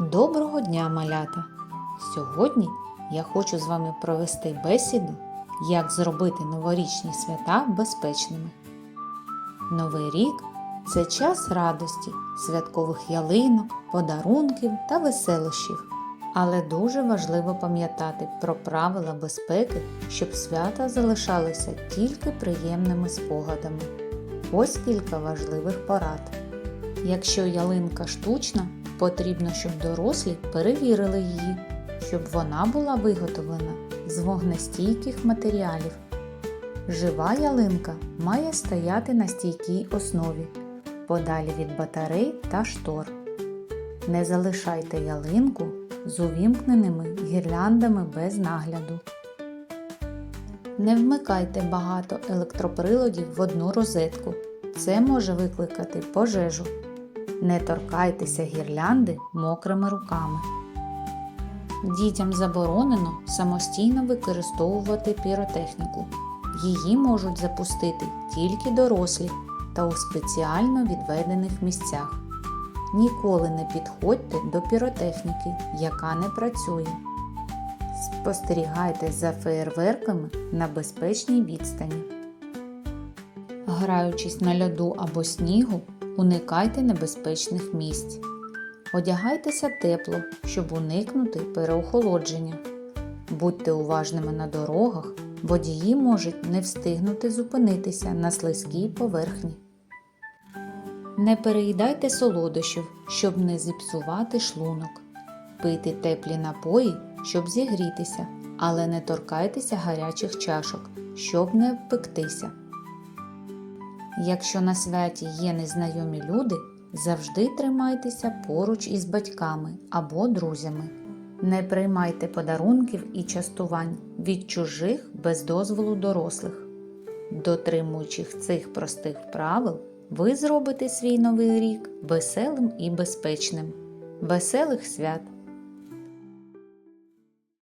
Доброго дня, малята! Сьогодні я хочу з вами провести бесіду, як зробити новорічні свята безпечними. Новий рік це час радості, святкових ялинок, подарунків та веселощів. Але дуже важливо пам'ятати про правила безпеки, щоб свята залишалися тільки приємними спогадами. Ось кілька важливих порад. Якщо ялинка штучна, потрібно, щоб дорослі перевірили її, щоб вона була виготовлена з вогнестійких матеріалів. Жива ялинка має стояти на стійкій основі, подалі від батарей та штор. Не залишайте ялинку з увімкненими гірляндами без нагляду. Не вмикайте багато електроприладів в одну розетку. Це може викликати пожежу. Не торкайтеся гірлянди мокрими руками. Дітям заборонено самостійно використовувати піротехніку. Її можуть запустити тільки дорослі та у спеціально відведених місцях. Ніколи не підходьте до піротехніки, яка не працює. Спостерігайте за феєрверками на безпечній відстані. Граючись на льоду або снігу, уникайте небезпечних місць. Одягайтеся тепло, щоб уникнути переохолодження. Будьте уважними на дорогах, водії можуть не встигнути зупинитися на слизькій поверхні. Не переїдайте солодощів, щоб не зіпсувати шлунок. Пийте теплі напої, щоб зігрітися, але не торкайтеся гарячих чашок, щоб не впектися. Якщо на святі є незнайомі люди, завжди тримайтеся поруч із батьками або друзями. Не приймайте подарунків і частувань від чужих без дозволу дорослих. Дотримуючись цих простих правил, ви зробите свій новий рік веселим і безпечним. Веселих свят!